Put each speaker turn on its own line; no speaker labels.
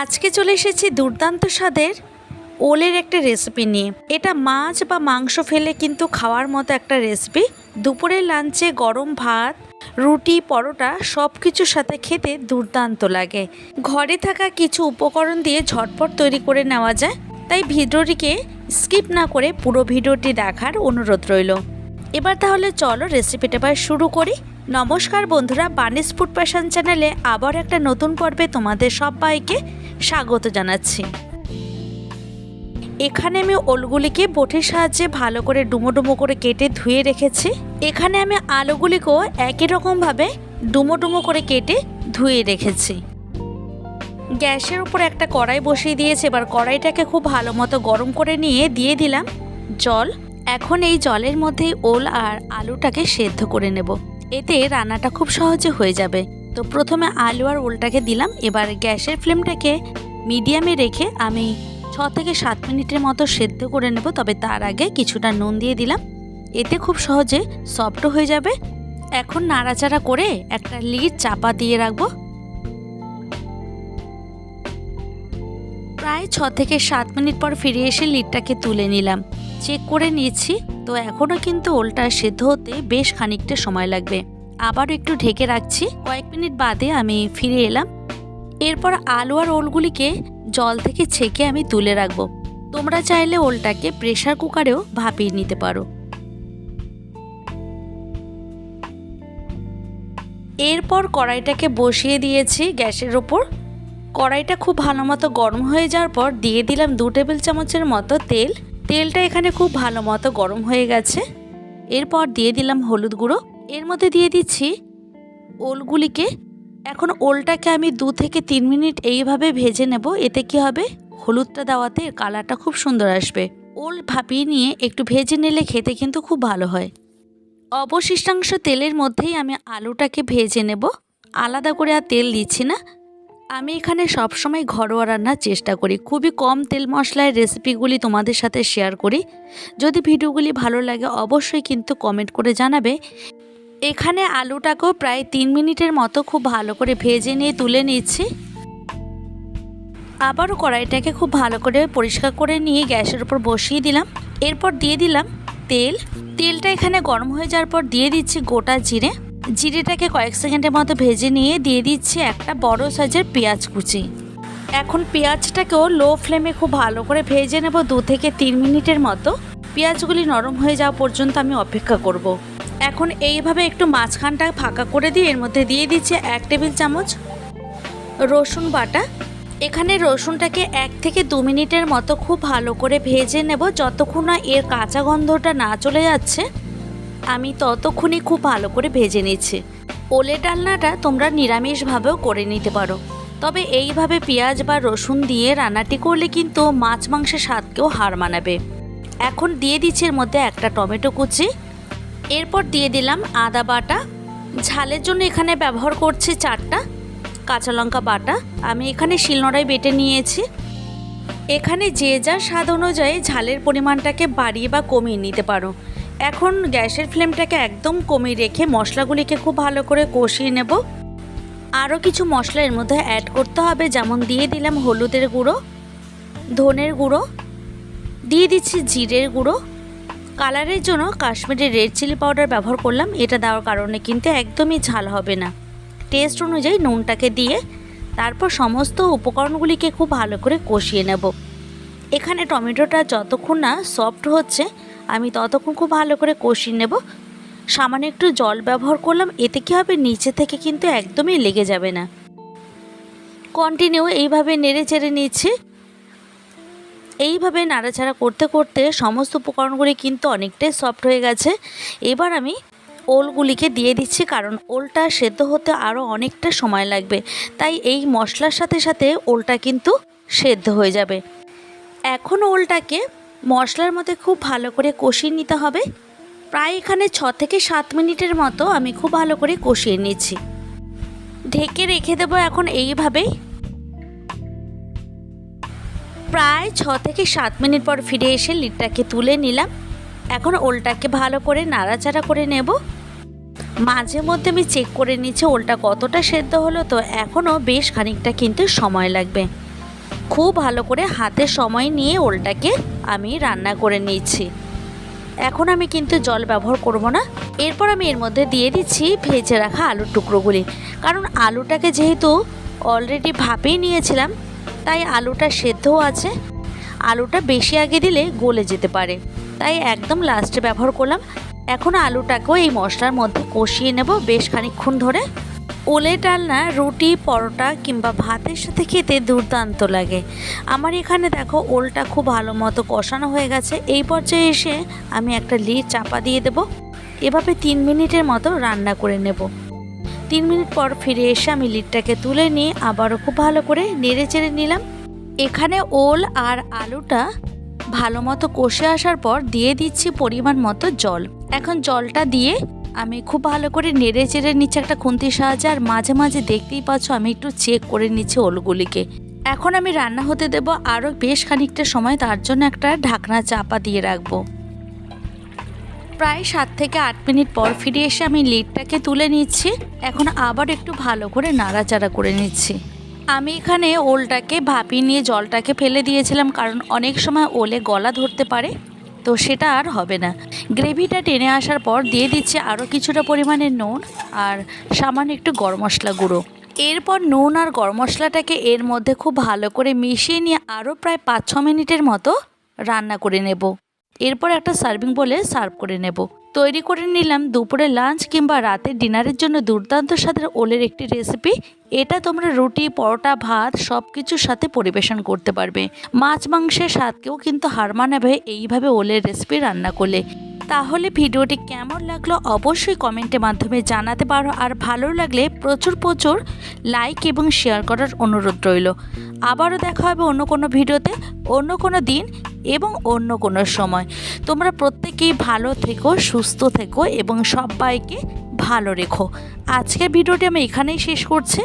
আজকে চলে এসেছি দুর্দান্ত স্বাদের ওলের একটা রেসিপি নিয়ে। এটা মাছ বা মাংস ফেলে কিন্তু খাওয়ার মতো একটা রেসিপি দুপুরের লাঞ্চে গরম ভাত, রুটি, পরোটা সব কিছুর সাথে খেতে দুর্দান্ত লাগে। ঘরে থাকা কিছু উপকরণ দিয়ে ঝটপট তৈরি করে নেওয়া যায়। তাই ভিডিওটিকে স্কিপ না করে পুরো ভিডিওটি দেখার অনুরোধ রইল। এবার তাহলে চলো রেসিপিটা এবার শুরু করি। নমস্কার বন্ধুরা, বানিস ফুড প্যাশন চ্যানেলে আবার একটা নতুন পর্বে তোমাদের সবাইকে স্বাগত জানাচ্ছি। এখানে আমি ওলগুলিকে বটির সাহায্যে ভালো করে ডুমো ডুমো করে কেটে ধুয়ে রেখেছি। এখানে আমি আলুগুলিকেও একই রকমভাবে ডুমো ডুমো করে কেটে ধুয়ে রেখেছি। গ্যাসের উপর একটা কড়াই বসিয়ে দিয়েছি, এবার কড়াইটাকে খুব ভালো মতো গরম করে নিয়ে দিয়ে দিলাম জল। এখন এই জলের মধ্যেই ওল আর আলুটাকে সেদ্ধ করে নেব। এতে রান্নাটা খুব সহজে হয়ে যাবে। তো প্রথমে আলু আর ওলটাকে দিলাম, এবার গ্যাসের ফ্লেমটাকে মিডিয়ামে রেখে আমি ছ থেকে সাত মিনিটের মতো সেদ্ধ করে নেব, তবে তার আগে কিছুটা নুন দিয়ে দিলাম। এতে খুব সহজে সফট হয়ে যাবে। এখন নাড়াচাড়া করে একটা লিড চাপা দিয়ে রাখব। প্রায় ছ থেকে সাত মিনিট পর ফিরে এসে লিডটাকে তুলে নিলাম। চেক করে নিয়েছি তো এখনও কিন্তু ওলটা সেদ্ধ হতে বেশ খানিকটা সময় লাগবে। আবার একটু ঢেকে রাখছি। কয়েক মিনিট বাদে আমি ফিরে এলাম। এরপর আলু আর ওলগুলিকে জল থেকে ছেঁকে আমি তুলে রাখব। তোমরা চাইলে ওলটাকে প্রেশার কুকারেও ভাপিয়ে নিতে পারো। এরপর কড়াইটাকে বসিয়ে দিয়েছি গ্যাসের ওপর। কড়াইটা খুব ভালো মতো গরম হয়ে যাওয়ার পর দিয়ে দিলাম দু টেবিল চামচের মতো তেল। তেলটা এখানে খুব ভালো মতো গরম হয়ে গেছে। এরপর দিয়ে দিলাম হলুদ গুঁড়ো। এর মধ্যে দিয়ে দিচ্ছি ওলগুলিকে। এখন ওলটাকে আমি দু থেকে তিন মিনিট এইভাবে ভেজে নেব, এতে কি হবে? হলুদটা দেওয়াতে কালারটা খুব সুন্দর আসবে। ওল ভাপিয়ে নিয়ে একটু ভেজে নিলে খেতে কিন্তু খুব ভালো হয়। অবশিষ্টাংশ তেলের মধ্যেই আমি আলুটাকে ভেজে নেব। আলাদা করে আর তেল দিচ্ছি না। আমি এখানে সবসময় ঘরোয়া রান্নার চেষ্টা করি। খুবই কম তেল মশলায় রেসিপিগুলি তোমাদের সাথে শেয়ার করি। যদি ভিডিওগুলি ভালো লাগে অবশ্যই কিন্তু কমেন্ট করে জানাবে। এখানে আলুটাকেও প্রায় তিন মিনিটের মতো খুব ভালো করে ভেজে নিয়ে তুলে নিচ্ছি। আবারও কড়াইটাকে খুব ভালো করে পরিষ্কার করে নিয়ে গ্যাসের উপর বসিয়ে দিলাম। এরপর দিয়ে দিলাম তেল। তেলটা এখানে গরম হয়ে যাওয়ার পর দিয়ে দিচ্ছি গোটা জিরে। জিরেটাকে কয়েক সেকেন্ডের মতো ভেজে নিয়ে দিয়ে দিচ্ছি একটা বড় সাইজের পেঁয়াজ কুচি। এখন পেঁয়াজটাকেও লো ফ্লেমে খুব ভালো করে ভেজে নেব দু থেকে তিন মিনিটের মতো। পেঁয়াজগুলি নরম হয়ে যাওয়া পর্যন্ত আমি অপেক্ষা করব। এখন এইভাবে একটু মাঝখানটা ফাঁকা করে দিয়ে এর মধ্যে দিয়ে দিচ্ছি এক টেবিল চামচ রসুন বাটা। এখানে রসুনটাকে এক থেকে দু মিনিটের মতো খুব ভালো করে ভেজে নেব যতক্ষণ না এর কাঁচা গন্ধটা না চলে যাচ্ছে। আমি ততক্ষণই খুব ভালো করে ভেজে নিচ্ছি। ওলে ডালনাটা তোমরা নিরামিষভাবেও করে নিতে পারো। তবে এইভাবে পেঁয়াজ বা রসুন দিয়ে রান্নাটি করলে কিন্তু মাছ মাংসের স্বাদকেও হার মানাবে। এখন দিয়ে দিচ্ছি এর মধ্যে একটা টমেটো কুচি। এরপর দিয়ে দিলাম আদা বাটা। ঝালের জন্য এখানে ব্যবহার করছি চারটা কাঁচা লঙ্কা বাটা। আমি এখানে শিলনোড়ায় বেটে নিয়েছি। এখানে যে যার স্বাদ অনুযায়ী ঝালের পরিমাণটাকে বাড়িয়ে বা কমিয়ে নিতে পারো। এখন গ্যাসের ফ্লেমটাকে একদম কমিয়ে রেখে মশলাগুলিকে খুব ভালো করে কষিয়ে নেব। আরও কিছু মশলা এর মধ্যে অ্যাড করতে হবে, যেমন দিয়ে দিলাম হলুদের গুঁড়ো, ধনের গুঁড়ো, দিয়ে দিচ্ছি জিরের গুঁড়ো। কালারের জন্য কাশ্মীরি রেড চিলি পাউডার ব্যবহার করলাম। এটা দেওয়ার কারণে কিন্তু একদমই ঝাল হবে না। টেস্ট অনুযায়ী নুনটাকে দিয়ে তারপর সমস্ত উপকরণগুলিকে খুব ভালো করে কষিয়ে নেব। এখানে টমেটোটা যতক্ষণ না সফট হচ্ছে, আমি ততক্ষণ খুব ভালো করে কষিয়ে নেব। সামান্য একটু জল ব্যবহার করলাম, এতে কী হবে? নিচে থেকে কিন্তু একদমই লেগে যাবে না। কন্টিনিউ এইভাবে নেড়ে চেড়ে নিচ্ছি। এইভাবে নাড়াচাড়া করতে করতে সমস্ত উপকরণগুলি কিন্তু অনেকটাই সফট হয়ে গেছে। এবার আমি ওলগুলিকে দিয়ে দিচ্ছি কারণ ওলটা সেদ্ধ হতে আরও অনেকটা সময় লাগবে। তাই এই মশলার সাথে সাথে ওলটা কিন্তু সেদ্ধ হয়ে যাবে। এখন ওলটাকে মশলার মধ্যে খুব ভালো করে কষিয়ে নিতে হবে। প্রায় এখানে ছ থেকে সাত মিনিটের মতো আমি খুব ভালো করে কষিয়ে নিচ্ছি। ঢেকে রেখে দেবো এখন এইভাবেই। প্রায় ছ থেকে সাত মিনিট পর ফিরে এসে লিডটাকে তুলে নিলাম। এখন ওলটাকে ভালো করে নাড়াচাড়া করে নেব। মাঝে মধ্যে আমি চেক করে নিচ্ছি ওলটা কতটা সেদ্ধ হলো, তো এখনও বেশ খানিকটা কিন্তু সময় লাগবে। খুব ভালো করে হাতে সময় নিয়ে ওলটাকে আমি রান্না করে নিচ্ছি এখন আমি কিন্তু জল ব্যবহার করব না। এরপর আমি এর মধ্যে দিয়ে দিচ্ছি ভেজে রাখা আলুর টুকরোগুলি। কারণ আলুটাকে যেহেতু অলরেডি ভাপেই নিয়েছিলাম তাই আলুটা সেদ্ধও আছে। আলুটা বেশি আগে দিলে গলে যেতে পারে। তাই একদম লাস্টে ব্যবহার করলাম। এখন আলুটাকেও এই মশলার মধ্যে কষিয়ে নেব বেশ খানিকক্ষণ ধরে। ওলে ডালনা, রুটি, পরোটা কিংবা ভাতের সাথে খেতে দুর্দান্ত লাগে। আমার এখানে দেখো ওলটা খুব ভালো মতো কষানো হয়ে গেছে। এই পর্যায়ে এসে আমি একটা লিড চাপা দিয়ে দেব। এভাবে তিন মিনিটের মতো রান্না করে নেব। তিন মিনিট পর ফিরে এসে আমি লিডটাকে তুলে নিয়ে আবারও খুব ভালো করে নেড়ে চেড়ে নিলাম। এখানে ওল আর আলুটা ভালো মতো কষে আসার পর দিয়ে দিচ্ছি পরিমাণ মতো জল। এখন জলটা দিয়ে আমি খুব ভালো করে নেড়ে চেড়ে নিচ্ছি একটা খুন্তির সাহায্যে আর মাঝে মাঝে দেখতেই পাচ্ছ আমি একটু চেক করে নিচ্ছি ওলগুলিকে। এখন আমি রান্না হতে দেব আরও বেশ খানিকটা সময়, তার জন্য একটা ঢাকনা চাপা দিয়ে রাখব। প্রায় সাত থেকে আট মিনিট পর ফিরে এসে আমি লিডটাকে তুলে নিচ্ছি। এখন আবার একটু ভালো করে নাড়াচাড়া করে নিচ্ছি। আমি এখানে ওলটাকে ভাপিয়ে নিয়ে জলটাকে ফেলে দিয়েছিলাম কারণ অনেক সময় ওলে গলা ধরতে পারে, তো সেটা আর হবে না। গ্রেভিটা টেনে আসার পর দিয়ে দিচ্ছি আরও কিছুটা পরিমাণে নুন আর সামান্য একটু গরম মশলা গুঁড়ো। এরপর নুন আর গরম মশলাটাকে এর মধ্যে খুব ভালো করে মিশিয়ে নিয়ে আরও প্রায় পাঁচ ছ মিনিটের মতো রান্না করে নেব। এরপর একটা সার্ভিং বলে সার্ভ করে নেব। তৈরি করে নিলাম দুপুরে লাঞ্চ কিংবা রাতের ডিনারের জন্য দুর্দান্ত স্বাদের ওলের একটি রেসিপি এটা তোমরা রুটি, পরোটা, ভাত সব কিছুর সাথে পরিবেশন করতে পারবে। মাছ মাংসের স্বাদকেও কিন্তু হার মানাবে এইভাবে ওলের রেসিপি রান্না করলে। তাহলে ভিডিওটি কেমন লাগল অবশ্যই কমেন্টের মাধ্যমে জানাতে পারো। আর ভালো লাগলে প্রচুর প্রচুর লাইক এবং শেয়ার করার অনুরোধ রইল। আবারও দেখা হবে অন্য কোনো ভিডিওতে, অন্য কোনো দিন। এবং অন্য কোনো সময়। তোমরা প্রত্যেকেই ভালো থেকো, সুস্থ থেকো এবং সবাইকে ভালো রেখো। আজকের ভিডিওটি আমি এখানেই শেষ করছি।